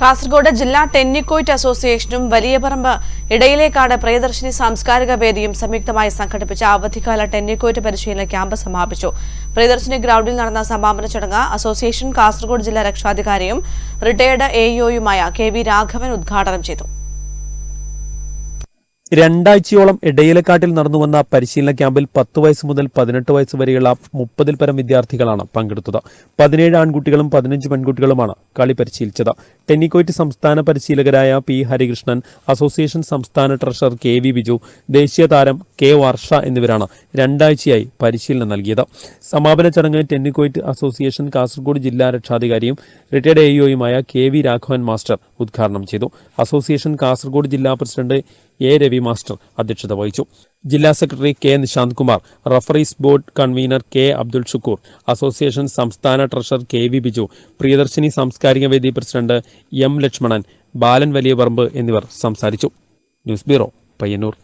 കാസർഗോഡ് ജില്ലാ ടെന്നിക്കോയിറ്റ് അസോസിയേഷനും വലിയപറമ്പ് ഇടയിലേക്കാട് പ്രിയദർശിനി സാംസ്കാരിക വേദിയും സംയുക്തമായി സംഘടിപ്പിച്ച അവധിക്കാല ടെന്നിക്കോയിറ്റ് പരിശീലന ക്യാമ്പ് സമാപിച്ചു. പ്രിയദർശിനി ഗ്രൗണ്ടിൽ നടന്ന സമാപന ചടങ്ങ് അസോസിയേഷൻ കാസർഗോഡ് ജില്ലാ രക്ഷാധികാരിയും റിട്ടയർഡ് എഇഒയുമായ കെ വി രാഘവൻ ഉദ്ഘാടനം ചെയ്തു. രണ്ടാഴ്ചയോളം ഇടയിലക്കാട്ടിൽ നടന്നു വന്ന പരിശീലന ക്യാമ്പിൽ പത്ത് വയസ്സ് മുതൽ പതിനെട്ട് വയസ്സ് വരെയുള്ള മുപ്പതിൽ പരം വിദ്യാർത്ഥികളാണ് പങ്കെടുത്തത്. പതിനേഴ് ആൺകുട്ടികളും പതിനഞ്ച് പെൺകുട്ടികളുമാണ് കളി പരിശീലിച്ചത്. ടെന്നിക്കോയ്റ്റ് സംസ്ഥാന പരിശീലകരായ പി ഹരികൃഷ്ണൻ അസോസിയേഷൻ സംസ്ഥാന ട്രഷറർ കെ വി ബിജു ദേശീയ താരം കെ വർഷ എന്നിവരാണ് രണ്ടാഴ്ചയായി പരിശീലനം നൽകിയത്. സമാപന ചടങ്ങ് ടെന്നിക്കോയിറ്റ് അസോസിയേഷൻ കാസർഗോഡ് ജില്ലാ രക്ഷാധികാരിയും റിട്ടയർഡ് എഇഒയുമായ കെ വി രാഘവൻ മാസ്റ്റർ ഉദ്ഘാടനം ചെയ്തു. അസോസിയേഷൻ കാസർഗോഡ് ജില്ലാ പ്രസിഡന്റ് എ രവി മാസ്റ്റർ അധ്യക്ഷത വഹിച്ചു. ജില്ലാ secretary K Nishanth Kumar referees board convener K Abdul Shukoor association സംസ്ഥാന treasurer K V Biju Priyadarshini സാംസ്കാരിക വേദി പ്രസിഡന്റ് എം ലക്ഷ്മണൻ ബാലൻ വലിയ പറമ്പ് എന്നിവർ സംസാരിച്ചു. News bureau Payyanur.